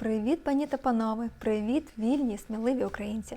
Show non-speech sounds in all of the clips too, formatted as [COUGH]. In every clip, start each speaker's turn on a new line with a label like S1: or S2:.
S1: Привіт, пані та панове! Привіт, вільні, сміливі українці!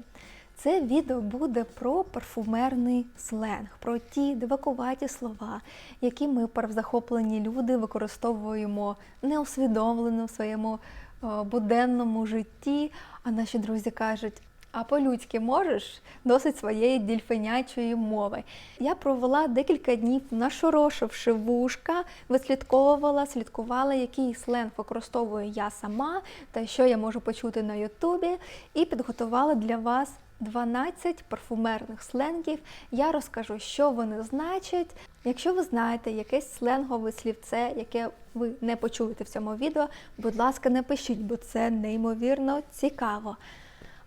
S1: Це відео буде про парфумерний сленг, про ті дивакуваті слова, які ми, парвзахоплені люди, використовуємо неусвідомлено в своєму е, буденному житті. А наші друзі кажуть. А по-людськи можеш досить своєї дільфинячої мови. Я провела декілька днів, нашорошивши вушка, вислідковувала, слідкувала, який сленг використовую я сама та що я можу почути на Ютубі, і підготувала для вас 12 парфумерних сленгів. Я розкажу, що вони значать. Якщо ви знаєте якесь сленгове слівце, яке ви не почуєте в цьому відео, будь ласка, напишіть, бо це неймовірно цікаво.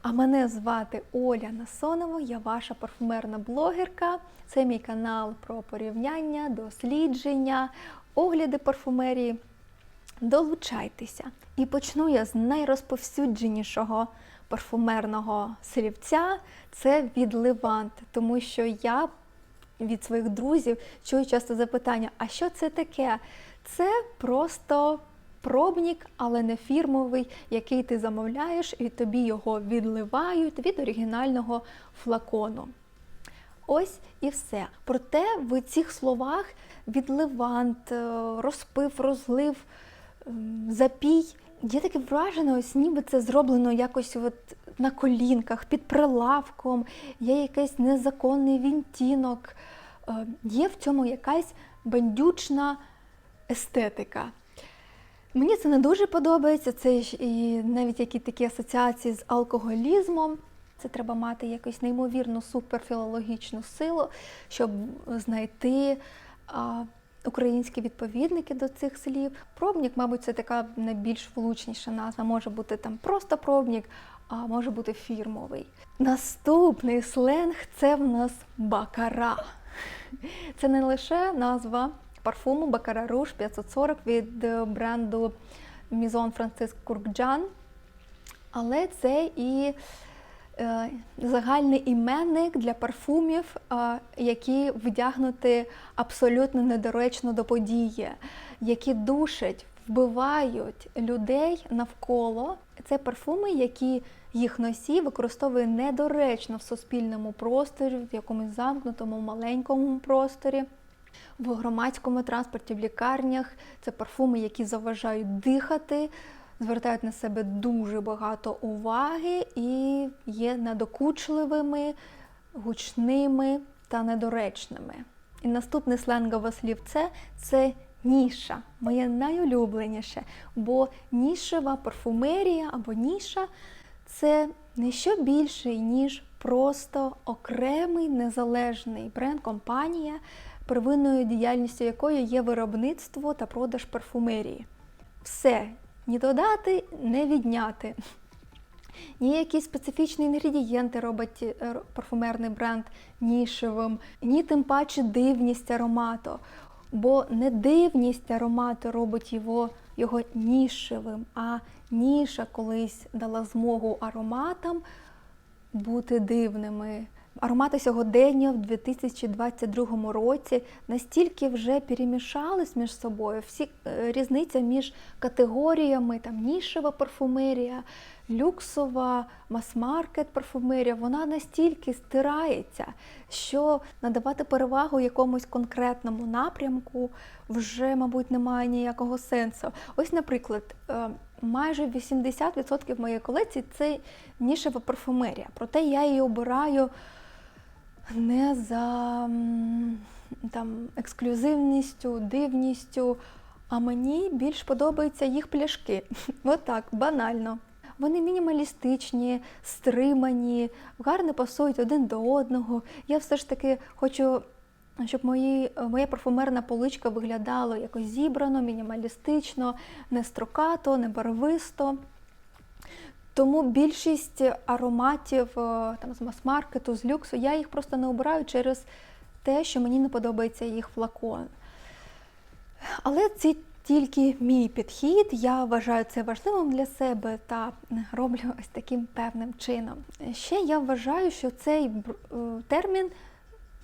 S1: А мене звати Оля Насонова, я ваша парфумерна блогерка. Це мій канал про порівняння, дослідження, огляди парфумерії. Долучайтеся. І почну я з найрозповсюдженішого парфумерного слівця це від Левант, тому що я від своїх друзів чую часто запитання: а що це таке? Це просто пробник, але не фірмовий, який ти замовляєш, і тобі його відливають від оригінального флакону. Ось і все. Проте в цих словах відливант, е, розпив, розлив, ем, запій. Є таке враження, ось ніби це зроблено якось от на колінках, під прилавком, є якийсь незаконний відтінок, е, є в цьому якась бандючна естетика. Мені це не дуже подобається. Це ж і навіть які такі асоціації з алкоголізмом. Це треба мати якусь неймовірну суперфілологічну силу, щоб знайти а, українські відповідники до цих слів. Пробник, мабуть, це така найбільш влучніша назва. Може бути там просто пробник, а може бути фірмовий. Наступний сленг це в нас бакара. Це не лише назва парфуму Baccarat Rouge 540 від е, бренду Maison Francisque Courkjan. Але це і е, загальний іменник для парфумів, е, які вдягнуті абсолютно недоречно до події, які душать, вбивають людей навколо. Це парфуми, які їх носій використовує недоречно в суспільному просторі, в якомусь замкнутому маленькому просторі в громадському транспорті, в лікарнях. Це парфуми, які заважають дихати, звертають на себе дуже багато уваги і є недокучливими, гучними та недоречними. І наступне сленгове слівце це ніша, моє найулюбленіше, бо нішева парфумерія або ніша це не що більше, ніж просто окремий незалежний бренд-компанія, первинною діяльністю якої є виробництво та продаж парфумерії. Все, ні додати, не відняти. Ні якісь специфічні інгредієнти робить е, парфумерний бренд нішевим, ні тим паче дивність аромату. Бо не дивність аромату робить його його нішевим, а ніша колись дала змогу ароматам бути дивними. Аромати сьогодення в 2022 році настільки вже перемішались між собою. Всі е, різниця між категоріями, там нішева парфумерія, люксова, мас-маркет парфумерія, вона настільки стирається, що надавати перевагу якомусь конкретному напрямку вже, мабуть, немає ніякого сенсу. Ось, наприклад, е, майже 80% моєї колекції це нішева парфумерія, проте я її обираю не за там, ексклюзивністю, дивністю, а мені більш подобаються їх пляшки. [LAUGHS] Отак, банально. Вони мінімалістичні, стримані, гарно пасують один до одного. Я все ж таки хочу, щоб мої, моя парфумерна поличка виглядала якось зібрано, мінімалістично, не строкато, не барвисто. Тому більшість ароматів е, там, з мас-маркету, з люксу, я їх просто не обираю через те, що мені не подобається їх флакон. Але це тільки мій підхід, я вважаю це важливим для себе та роблю ось таким певним чином. Ще я вважаю, що цей е, термін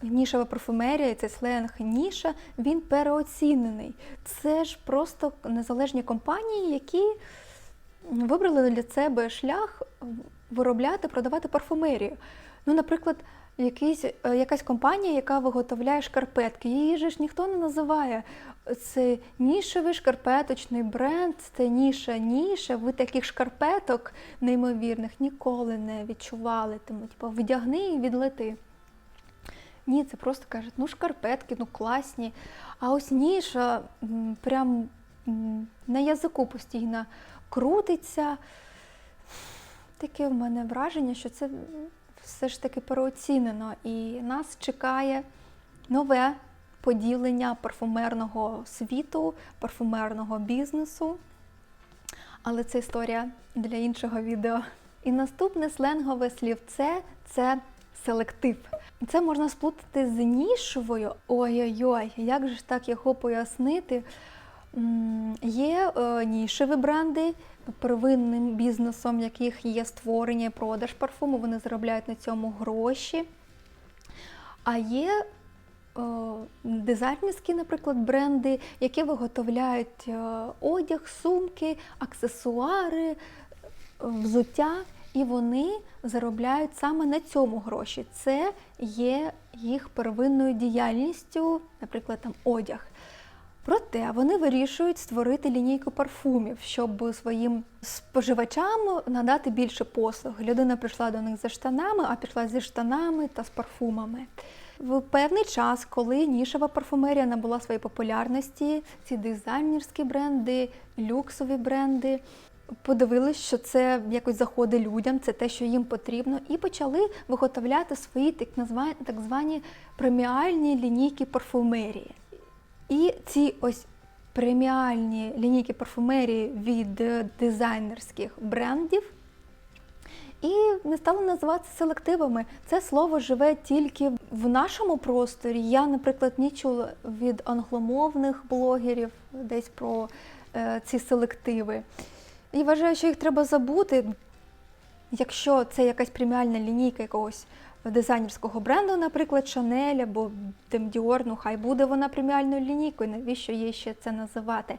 S1: нішева парфумерія, цей сленг ніша, він переоцінений. Це ж просто незалежні компанії, які вибрали для себе шлях виробляти, продавати парфумерію. Ну, наприклад, якийсь, е, якась компанія, яка виготовляє шкарпетки. Її ж ніхто не називає. Це нішевий шкарпеточний бренд, це ніша, ніша. Ви таких шкарпеток неймовірних ніколи не відчували. Тому, типу, вдягни і відлети. Ні, це просто кажуть, ну шкарпетки, ну класні. А ось ніша прям на язику постійно крутиться. Таке в мене враження, що це все ж таки переоцінено. І нас чекає нове поділення парфумерного світу, парфумерного бізнесу. Але це історія для іншого відео. І наступне сленгове слівце це селектив. Це можна сплутати з нішовою. Ой-ой-ой, як же ж так його пояснити? Є е, нішеві бренди, первинним бізнесом яких є створення і продаж парфуму, вони заробляють на цьому гроші. А є е, дизайнерські, наприклад, бренди, які виготовляють е, одяг, сумки, аксесуари, взуття, і вони заробляють саме на цьому гроші. Це є їх первинною діяльністю, наприклад, там одяг. Проте вони вирішують створити лінійку парфумів, щоб своїм споживачам надати більше послуг. Людина прийшла до них за штанами, а пішла зі штанами та з парфумами. В певний час, коли нішева парфумерія набула своєї популярності, ці дизайнерські бренди, люксові бренди подивились, що це якось заходить людям, це те, що їм потрібно, і почали виготовляти свої так звані преміальні лінійки парфумерії. І ці ось преміальні лінійки парфумерії від е, дизайнерських брендів і не стали називатися селективами. Це слово живе тільки в нашому просторі. Я, наприклад, не чула від англомовних блогерів десь про е, ці селективи. І вважаю, що їх треба забути. Якщо це якась преміальна лінійка якогось дизайнерського бренду, наприклад, Chanel або Dior, ну хай буде вона преміальною лінійкою, навіщо їй ще це називати?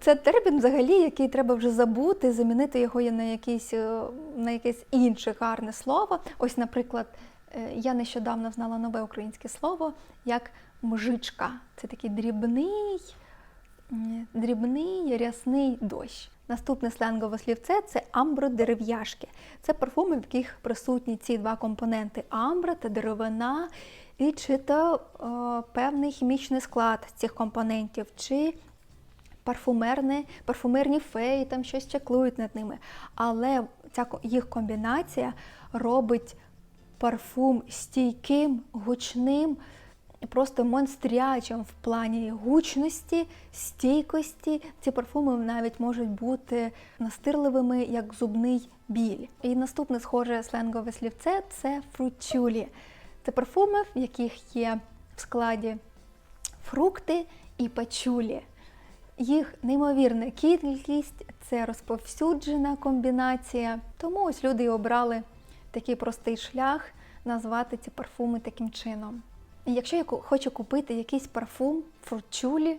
S1: Це термін, взагалі, який треба вже забути, замінити його на якесь, е, на якесь інше гарне слово. Ось, наприклад, е, я нещодавно знала нове українське слово як мжичка. Це такий дрібний, дрібний рясний дощ. Наступне сленгове слівце це амбродерев'яшки. Це парфуми, в яких присутні ці два компоненти амбра та деревина, і чи то е, певний хімічний склад цих компонентів, чи парфумерне, парфумерні феї, там щось чаклують над ними. Але ця їх комбінація робить парфум стійким, гучним, просто монстрячим в плані гучності, стійкості. Ці парфуми навіть можуть бути настирливими, як зубний біль. І наступне схоже сленгове слівце це фрутчулі. Це парфуми, в яких є в складі фрукти і пачулі. Їх неймовірна кількість, це розповсюджена комбінація. Тому ось люди і обрали такий простий шлях назвати ці парфуми таким чином. Якщо я хочу купити якийсь парфум фручулі,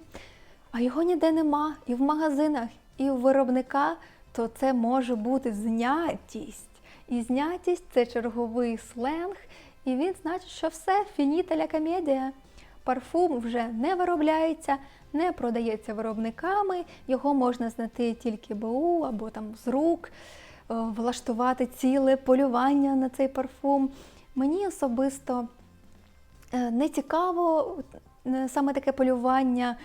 S1: а його ніде нема, і в магазинах, і у виробника, то це може бути знятість. І знятість це черговий сленг, і він значить, що все, фініта ля комедія. Парфум вже не виробляється, не продається виробниками, його можна знайти тільки БУ або там з рук, е, влаштувати ціле полювання на цей парфум. Мені особисто не цікаво е, саме таке полювання.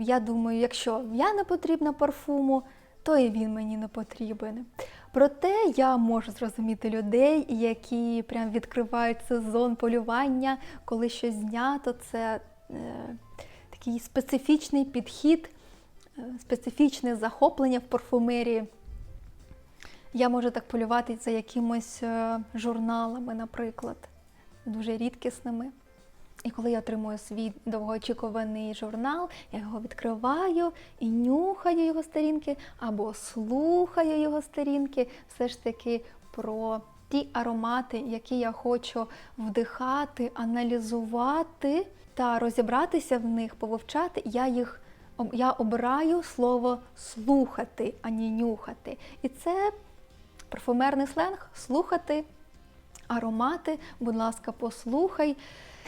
S1: Я думаю, якщо я не потрібна парфуму, то і він мені не потрібен. Проте я можу зрозуміти людей, які прям відкривають сезон полювання, коли щось знято. Це е, такий специфічний підхід, е, специфічне захоплення в парфумерії. Я можу так полювати за якимось е, журналами, наприклад, дуже рідкісними. І коли я отримую свій довгоочікуваний журнал, я його відкриваю і нюхаю його сторінки або слухаю його сторінки, все ж таки про ті аромати, які я хочу вдихати, аналізувати та розібратися в них, повивчати, я їх я обираю слово слухати, а не нюхати. І це парфумерний сленг слухати аромати, будь ласка, послухай.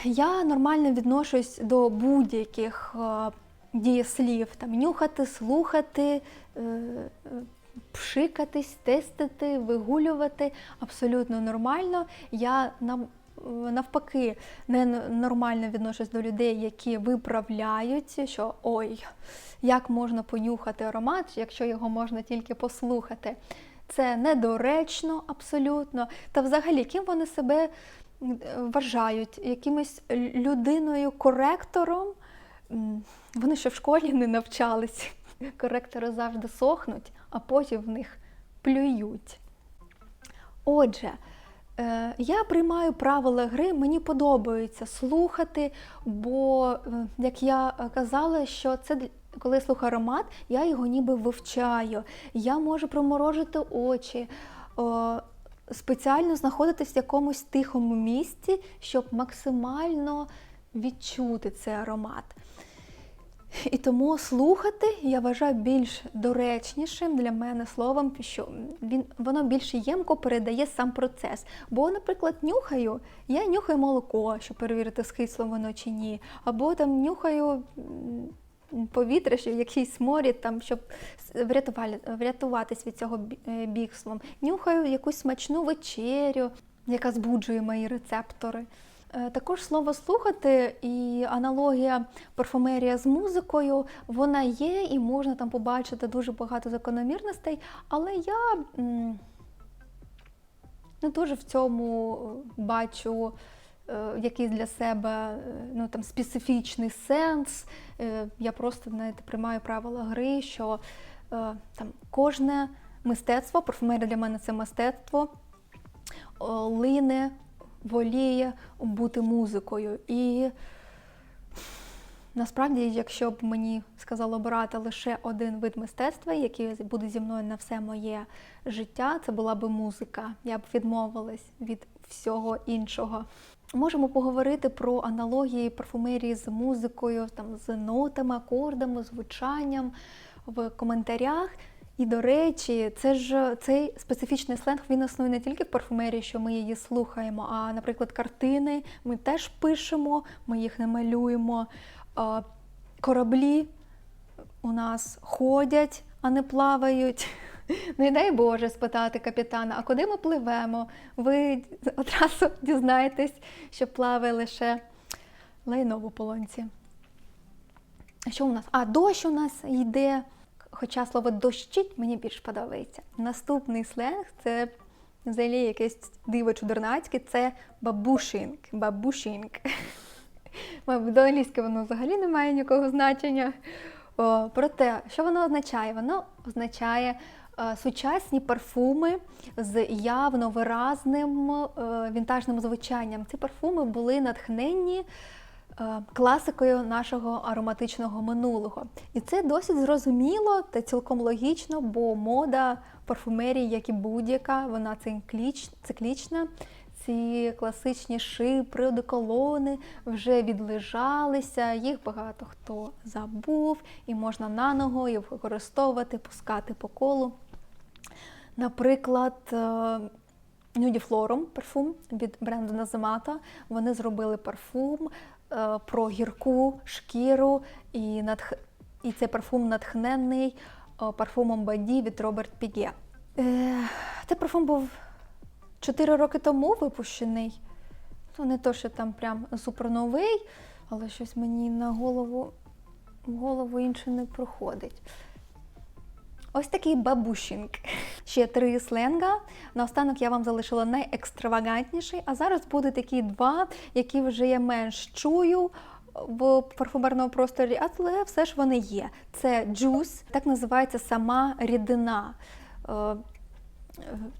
S1: Я нормально відношусь до будь-яких е, дієслів, там нюхати, слухати, е, пшикатись, тестити, вигулювати абсолютно нормально. Я е, навпаки не нормально відношусь до людей, які виправляють, що ой, як можна понюхати аромат, якщо його можна тільки послухати. Це недоречно абсолютно. Та взагалі, ким вони себе вважають? Якимось людиною-коректором? Вони ще в школі не навчались. [LAUGHS] Коректори завжди сохнуть, а потім в них плюють. Отже, е, я приймаю правила гри, мені подобається слухати, бо, е, як я казала, що це коли я слухаю аромат, я його ніби вивчаю. Я можу проморожити очі, спеціально знаходитись в якомусь тихому місці, щоб максимально відчути цей аромат. І тому слухати я вважаю більш доречнішим для мене словом, що він воно більш ємко передає сам процес. Бо, наприклад, нюхаю, я нюхаю молоко, щоб перевірити, скисло воно чи ні. Або там нюхаю повітря, що якийсь сморід, там, щоб врятуватись від цього е, бігством. Нюхаю якусь смачну вечерю, яка збуджує мої рецептори. Е, Також слово слухати і аналогія парфумерія з музикою, вона є, і можна там побачити дуже багато закономірностей, але я не дуже в цьому бачу е, якийсь для себе е, ну, там, специфічний сенс. Е, Я просто знаєте, приймаю правила гри, що е, там, кожне мистецтво, парфумерія для мене це мистецтво, лине, воліє бути музикою. І насправді, якщо б мені сказали обирати лише один вид мистецтва, який буде зі мною на все моє життя, це була б музика. Я б відмовилась від всього іншого. Можемо поговорити про аналогії парфумерії з музикою, там, з нотами, акордами, звучанням в коментарях. І до речі, це ж цей специфічний сленг він існує не тільки в парфумерії, що ми її слухаємо, а, наприклад, картини ми теж пишемо, ми їх не малюємо. Кораблі у нас ходять, а не плавають. Не дай Боже спитати капітана, а куди ми пливемо? Ви одразу [LAUGHS] дізнаєтесь, що плаває лише лайно в ополонці. Що у нас? А дощ у нас йде. Хоча слово дощить мені більш подобається. Наступний сленг це взагалі якесь диво чудернацьке, це бабушинг. Бабушинг. [LAUGHS] До англійськи воно взагалі не має ніякого значення. О, проте, що воно означає? Воно означає сучасні парфуми з явно виразним е, вінтажним звучанням. Ці парфуми були натхненні е, класикою нашого ароматичного минулого. І це досить зрозуміло та цілком логічно, бо мода парфумерії, як і будь-яка, вона цикліч- циклічна. Ці класичні шипри, одеколони вже відлежалися, їх багато хто забув, і можна наново їх використовувати, пускати по колу. Наприклад, е, Nudiflorum парфум від бренду Назамата. Вони зробили парфум е, про гірку шкіру, і, натх... і цей парфум натхнений е, парфумом Баді від Роберт Піге. Цей парфум був 4 роки тому випущений. Ну, не то, що там прям суперновий, але щось мені на голову, в голову інше не проходить. Ось такий бабушінг. Ще три сленга. Наостанок я вам залишила найекстравагантніший, а зараз будуть такі два, які вже я менш чую в парфумерному просторі, але все ж вони є. Це джус, так називається сама рідина. Е,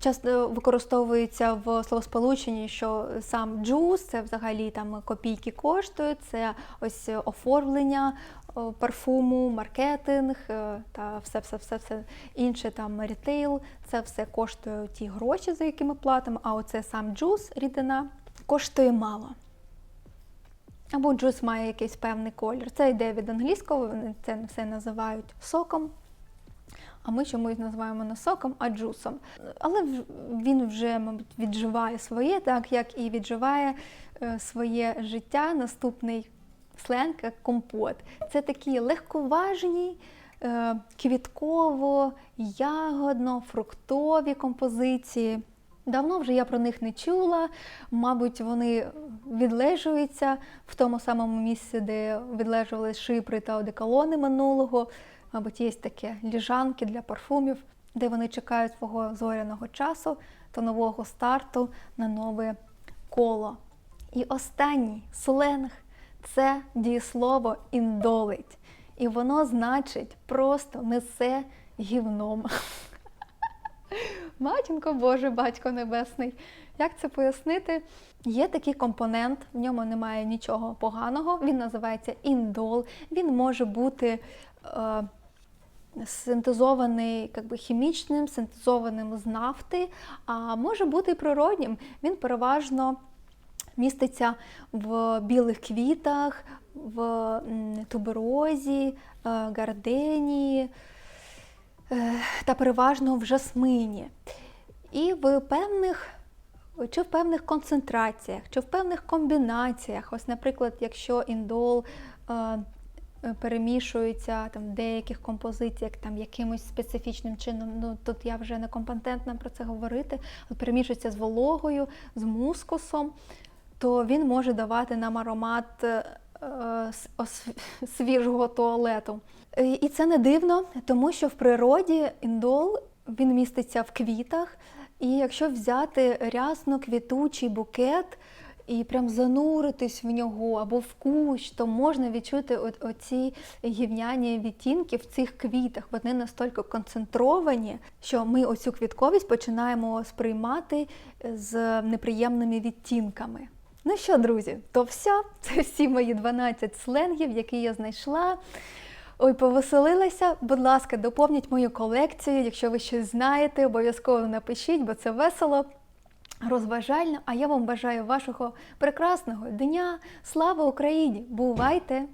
S1: Часто використовується в словосполученні, що сам джус це взагалі там копійки коштують, це ось оформлення е, парфуму, маркетинг е, та все, все, все, все інше там рітейл. Це все коштує ті гроші, за які ми платимо. А оце сам джус, рідина, коштує мало. або джус має якийсь певний колір. Це йде від англійського, вони це все називають соком. А ми чомусь називаємо не соком, а джусом. Але він вже, мабуть, відживає своє, так як і відживає е, своє життя наступний сленг як компот. Це такі легковажні, е, квітково, ягодно, фруктові композиції. Давно вже я про них не чула. Мабуть, вони відлежуються в тому самому місці, де відлежували шипри та одеколони минулого. Мабуть, є таке ліжанки для парфумів, де вони чекають свого зоряного часу та нового старту на нове коло. І останній сленг це дієслово індолить. І воно значить просто несе гівном. Матінко Боже, батько небесний. Як це пояснити? Є такий компонент, в ньому немає нічого поганого. Він називається індол. Він може бути е, синтезований як би, хімічним, синтезованим з нафти, а може бути природнім. Він переважно міститься в білих квітах, в туберозі, е, гарденії е, та переважно в жасмині. І в певних чи в певних концентраціях, чи в певних комбінаціях. Ось, наприклад, якщо індол е, перемішується там, в деяких композиціях там, якимось специфічним чином, ну тут я вже не компетентна про це говорити, перемішується з вологою, з мускусом, то він може давати нам аромат е, [LAUGHS] свіжого туалету. Е, І це не дивно, тому що в природі індол він міститься в квітах. І якщо взяти рясно квітучий букет і прям зануритись в нього або в кущ, то можна відчути оці гівняні відтінки в цих квітах. Вони настільки концентровані, що ми оцю квітковість починаємо сприймати з неприємними відтінками. Ну що, друзі, то все. [LAUGHS] Це всі мої 12 сленгів, які я знайшла. Ой, повеселилася. Будь ласка, доповніть мою колекцію. Якщо ви щось знаєте, обов'язково напишіть, бо це весело, розважально. А я вам бажаю вашого прекрасного дня. Слава Україні! Бувайте!